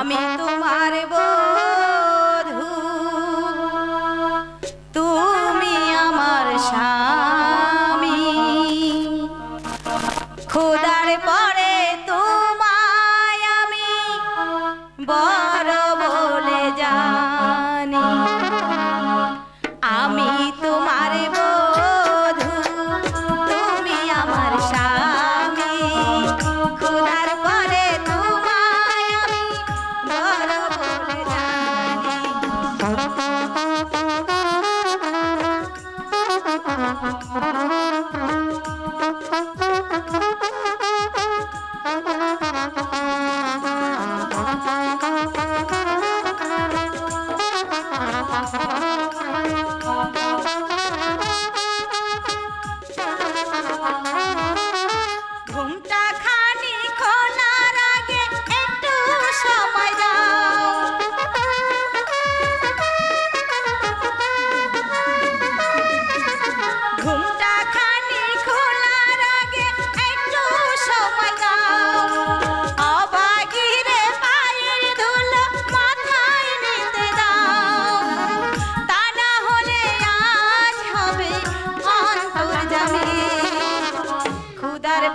আমি তোমার বধু। তুমি আমার স্বামী। খুদার পরে তোমায় আমি বড়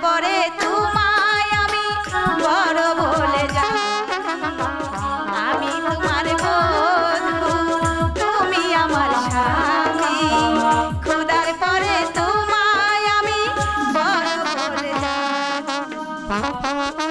পরে তোমায় আমি বড় বলে যাব আমি তোমার বন্ধু, তুমি আমার স্বামী। খুদার পরে তোমায় আমি বড় বলে যাই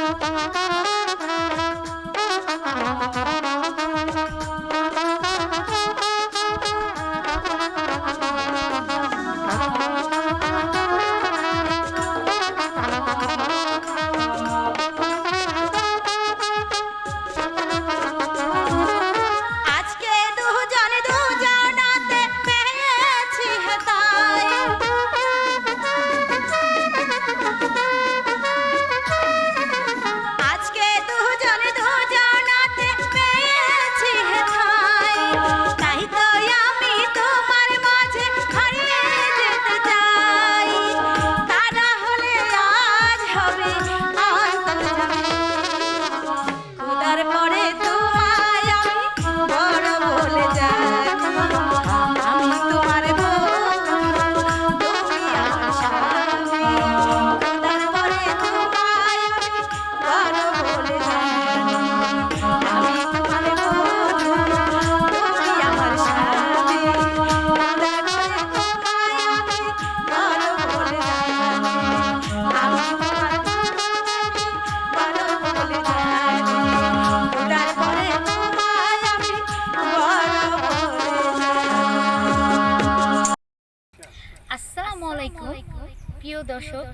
প্রিয় দর্শক,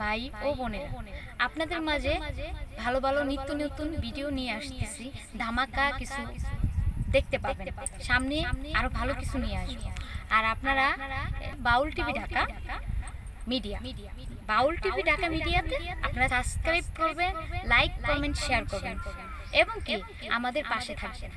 ভাই ও বোনেরা, আপনাদের মাঝে ভালো ভালো নিত্য নতুন ভিডিও নিয়ে আসতেছি। ধামাকা কিছু দেখতে পাবেন। সামনে আরও ভালো কিছু নিয়ে আসব। আর আপনারা, Baul TV Dhaka media, Baul TV Dhaka মিডিয়াতে আপনারা সাবস্ক্রাইব করবেন লাইক কমেন্ট শেয়ার করবেন। এবং কি, আমাদের পাশে থাকবেন।